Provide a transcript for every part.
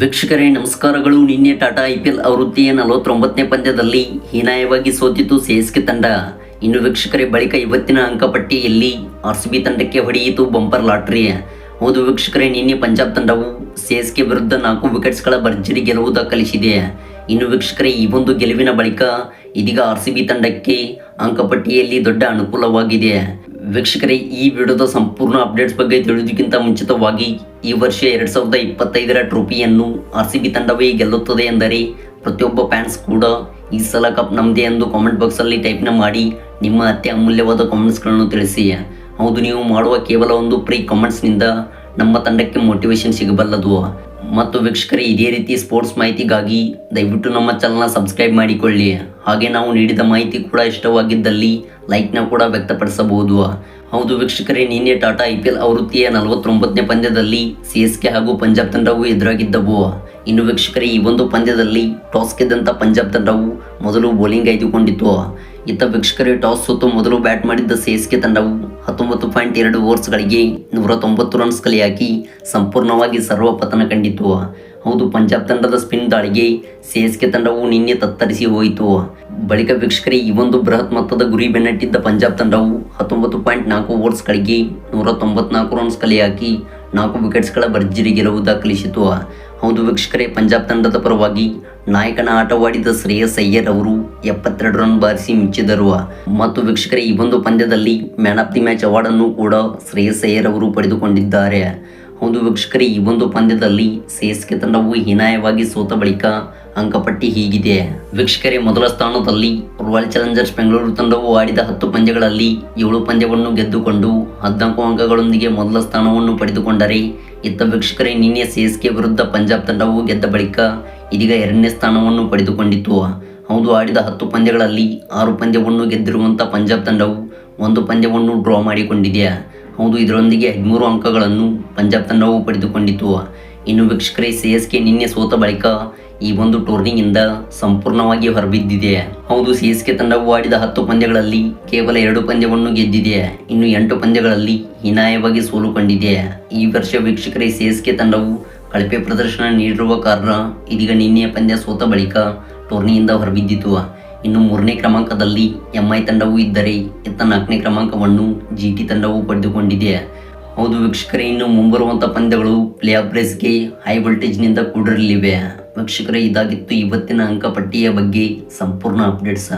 ವೀಕ್ಷಕರೇ, ನಮಸ್ಕಾರಗಳು. ನಿನ್ನೆ ಟಾಟಾ ಐ ಪಿ ಎಲ್ ಆವೃತ್ತಿಯ ನಲವತ್ತೊಂಬತ್ತನೇ ಪಂದ್ಯದಲ್ಲಿ ಹೀನಾಯವಾಗಿ ಸೋತಿತು ಸಿಎಸ್ಕೆ ತಂಡ. ಇನ್ನು ವೀಕ್ಷಕರೇ, ಬಳಿಕ ಇವತ್ತಿನ ಅಂಕಪಟ್ಟಿಯಲ್ಲಿ ಆರ್ ಸಿ ಬಿ ತಂಡಕ್ಕೆ ಹೊಡೆಯಿತು ಬಂಪರ್ ಲಾಟ್ರಿ. ಹೌದು ವೀಕ್ಷಕರೇ, ನಿನ್ನೆ ಪಂಜಾಬ್ ತಂಡವು ಸಿಎಸ್ಕೆ ವಿರುದ್ಧ ನಾಲ್ಕು ವಿಕೆಟ್ಸ್ಗಳ ಭರ್ಜರಿ ಗೆಲುವು ದಾಖಲಿಸಿದೆ. ಇನ್ನು ವೀಕ್ಷಕರೇ, ಈ ಒಂದು ಗೆಲುವಿನ ಬಳಿಕ ಇದೀಗ ಆರ್ ಸಿ ಬಿ ತಂಡಕ್ಕೆ ಅಂಕಪಟ್ಟಿಯಲ್ಲಿ ದೊಡ್ಡ ಅನುಕೂಲವಾಗಿದೆ. ವೀಕ್ಷಕರೇ, ಈ ವಿಡಿಯೋದ ಸಂಪೂರ್ಣ ಅಪ್ಡೇಟ್ಸ್ ಬಗ್ಗೆ ತಿಳಿಯೋದಕ್ಕಿಂತ ಮುಂಚಿತವಾಗಿ ಈ ವರ್ಷ ಎರಡು ಸಾವಿರದ ಇಪ್ಪತ್ತೈದರ ಟ್ರೋಫಿಯನ್ನು ಆರ್ ಸಿ ಬಿ ತಂಡವೇ ಗೆಲ್ಲುತ್ತದೆ ಎಂದರೆ ಪ್ರತಿಯೊಬ್ಬ ಫ್ಯಾನ್ಸ್ ಕೂಡ ಈ ಸಲ ಕಪ್ ನಮ್ಮದೇ ಎಂದು ಕಾಮೆಂಟ್ ಬಾಕ್ಸಲ್ಲಿ ಟೈಪ್ನ ಮಾಡಿ ನಿಮ್ಮ ಅತ್ಯ ಅಮೂಲ್ಯವಾದ ಕಾಮೆಂಟ್ಸ್ಗಳನ್ನು ತಿಳಿಸಿ. ಹೌದು, ನೀವು ಮಾಡುವ ಕೇವಲ ಒಂದು ಪ್ರೀ ಕಾಮೆಂಟ್ಸ್ನಿಂದ ನಮ್ಮ ತಂಡಕ್ಕೆ ಮೋಟಿವೇಶನ್ ಸಿಗಬಲ್ಲದು. ಮತ್ತು ವೀಕ್ಷಕರೇ, ಇದೇ ರೀತಿ ಸ್ಪೋರ್ಟ್ಸ್ ಮಾಹಿತಿಗಾಗಿ ದಯವಿಟ್ಟು ನಮ್ಮ ಚಾನಲ್ನ ಸಬ್ಸ್ಕ್ರೈಬ್ ಮಾಡಿಕೊಳ್ಳಿ. ಹಾಗೆ ನಾವು ನೀಡಿದ ಮಾಹಿತಿ ಕೂಡ ಇಷ್ಟವಾಗಿದ್ದಲ್ಲಿ ಲೈಕ್ನ ಕೂಡ ವ್ಯಕ್ತಪಡಿಸಬಹುದು. ಹೌದು ವೀಕ್ಷಕರೇ, ನಿನ್ನೆ ಟಾಟಾ ಐ ಪಿ ಎಲ್ ಆವೃತ್ತಿಯ ನಲವತ್ತೊಂಬತ್ತನೇ ಪಂದ್ಯದಲ್ಲಿ ಸಿ ಎಸ್ ಕೆ ಹಾಗೂ ಪಂಜಾಬ್ ತಂಡವು ಎದುರಾಗಿದ್ದವು. ಇನ್ನು ವೀಕ್ಷಕರೇ, ಈ ಒಂದು ಪಂದ್ಯದಲ್ಲಿ ಟಾಸ್ ಗೆದ್ದಂಥ ಪಂಜಾಬ್ ತಂಡವು ಮೊದಲು ಬೌಲಿಂಗ್ ಆಯ್ದುಕೊಂಡಿತ್ತು. ಇತ್ತ ವೀಕ್ಷಕರೇ, ಟಾಸ್ ಸೋತು ಮೊದಲು ಬ್ಯಾಟ್ ಮಾಡಿದ್ದ ಎಸ್ ತಂಡವು ಹತ್ತೊಂಬತ್ತು ಪಾಯಿಂಟ್ ಎರಡು ಓವರ್ಸ್ಗಳಿಗೆ ನೂರ ತೊಂಬತ್ತು ರನ್ಸ್ ಕಲೆಯಾಕಿ ಸಂಪೂರ್ಣವಾಗಿ ಸರ್ವಪತನ ಕಂಡಿತು. ಹೌದು, ಪಂಜಾಬ್ ತಂಡದ ಸ್ಪಿನ್ ದಾಳಿಗೆ ಎಸ್ ತಂಡವು ನಿನ್ನೆ ತತ್ತರಿಸಿ ಹೋಯಿತು. ಬಳಿಕ ವೀಕ್ಷಕರೇ, ಈ ಒಂದು ಬೃಹತ್ ಮೊತ್ತದ ಗುರಿ ಬೆನ್ನಟ್ಟಿದ್ದ ಪಂಜಾಬ್ ತಂಡವು ಹತ್ತೊಂಬತ್ತು ಪಾಯಿಂಟ್ ನಾಲ್ಕು ಓವರ್ಸ್ಗಳಿಗೆ ನೂರ ತೊಂಬತ್ನಾಲ್ಕು ರನ್ಸ್ ಕಲೆಯಾಕಿ ನಾಲ್ಕು ವಿಕೆಟ್ಸ್ಗಳ ಭರ್ಜರಿ ಗೆಲುವು ದಾಖಲಿಸಿತು. ಹೌದು ವೀಕ್ಷಕರೇ, ಪಂಜಾಬ್ ತಂಡದ ಪರವಾಗಿ ನಾಯಕನ ಆಟವಾಡಿದ ಶ್ರೇಯಸ್ ಅಯ್ಯರ್ ಅವರು ಎಪ್ಪತ್ತೆರಡು ರನ್ ಬಾರಿಸಿ ಮಿಂಚಿದರು ಮತ್ತು ವೀಕ್ಷಕರ, ಈ ಒಂದು ಪಂದ್ಯದಲ್ಲಿ man of the match award ಅನ್ನು ಕೂಡ ಶ್ರೇಯಸ್ ಅಯ್ಯರ್ ಅವರು ಪಡೆದುಕೊಂಡಿದ್ದಾರೆ. ಒಂದು ವೀಕ್ಷಕರ, ಈ ಒಂದು ಪಂದ್ಯದಲ್ಲಿ ಸೇಸ್ಕೆ ತಂಡವು ಹೀನಾಯವಾಗಿ ಸೋತ ಬಳಿಕ ಅಂಕಪಟ್ಟಿ ಹೀಗಿದೆ. ವೀಕ್ಷಕರೇ, ಮೊದಲ ಸ್ಥಾನದಲ್ಲಿ ರಾಯಲ್ ಚಾಲೆಂಜರ್ಸ್ ಬೆಂಗಳೂರು ತಂಡವು ಆಡಿದ ಹತ್ತು ಪಂದ್ಯಗಳಲ್ಲಿ ಏಳು ಪಂದ್ಯವನ್ನು ಗೆದ್ದುಕೊಂಡು ಹದಿನಾಲ್ಕು ಅಂಕಗಳೊಂದಿಗೆ ಮೊದಲ ಸ್ಥಾನವನ್ನು ಪಡೆದುಕೊಂಡರೆ, ಇತ್ತ ವೀಕ್ಷಕರೇ, ನಿನ್ನೆ ಸೇಸ್ಕೆ ವಿರುದ್ಧ ಪಂಜಾಬ್ ತಂಡವು ಗೆದ್ದ ಬಳಿಕ ಇದೀಗ ಎರಡನೇ ಸ್ಥಾನವನ್ನು ಪಡೆದುಕೊಂಡಿತ್ತು ಹೌದು, ಆಡಿದ ಹತ್ತು ಪಂದ್ಯಗಳಲ್ಲಿ ಆರು ಪಂದ್ಯವನ್ನು ಗೆದ್ದಿರುವಂಥ ಪಂಜಾಬ್ ತಂಡವು ಒಂದು ಪಂದ್ಯವನ್ನು ಡ್ರಾ ಮಾಡಿಕೊಂಡಿದೆಯಾ ಹೌದು, ಇದರೊಂದಿಗೆ ಹದಿಮೂರು ಅಂಕಗಳನ್ನು ಪಂಜಾಬ್ ತಂಡವು ಪಡೆದುಕೊಂಡಿತು. ಇನ್ನು ವೀಕ್ಷಕರೇ, ಸಿ ಎಸ್ ಕೆ ನಿನ್ನೆ ಸೋತ ಬಳಿಕ ಈ ಒಂದು ಟೂರ್ನಿಯಿಂದ ಸಂಪೂರ್ಣವಾಗಿ ಹೊರಬಿದ್ದಿದೆ. ಹೌದು, ಸಿ ಎಸ್ ಕೆ ತಂಡವು ಆಡಿದ ಹತ್ತು ಪಂದ್ಯಗಳಲ್ಲಿ ಕೇವಲ ಎರಡು ಪಂದ್ಯವನ್ನು ಗೆದ್ದಿದೆ. ಇನ್ನು ಎಂಟು ಪಂದ್ಯಗಳಲ್ಲಿ ಹೀನಾಯವಾಗಿ ಸೋಲು ಕಂಡಿದೆ ಈ ವರ್ಷ ವೀಕ್ಷಕರೇ, ಸಿ ಎಸ್ ಕೆ ತಂಡವು ಕಳಪೆ ಪ್ರದರ್ಶನ ನೀಡಿರುವ ಕಾರಣ ಇದೀಗ ನಿನ್ನೆಯ ಪಂದ್ಯ ಸೋತ ಬಳಿಕ ಟೂರ್ನಿಯಿಂದ ಹೊರಬಿದ್ದಿತು. ಇನ್ನು ಮೂರನೇ ಕ್ರಮಾಂಕದಲ್ಲಿ ಎಂಐ ತಂಡವು ಇದ್ದರೆ ಇತ್ತ ನಾಲ್ಕನೇ ಕ್ರಮಾಂಕವನ್ನು ಜಿ ಟಿ ತಂಡವು ಪಡೆದುಕೊಂಡಿದೆ. ಹೌದು ವೀಕ್ಷಕರೇ, ಇನ್ನು ಮುಂಬರುವಂಥ ಪಂದ್ಯಗಳು ಪ್ಲೇ ಆಫ್ ರೇಸ್ಗೆ ಹೈ ವೋಲ್ಟೇಜ್ನಿಂದ ಕೂಡಿರಲಿವೆ. ವೀಕ್ಷಕರೇ, ಇದಾಗಿತ್ತು ಇವತ್ತಿನ ಅಂಕಪಟ್ಟಿಯ ಬಗ್ಗೆ ಸಂಪೂರ್ಣ ಅಪ್ಡೇಟ್ಸ.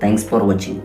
Thanks for watching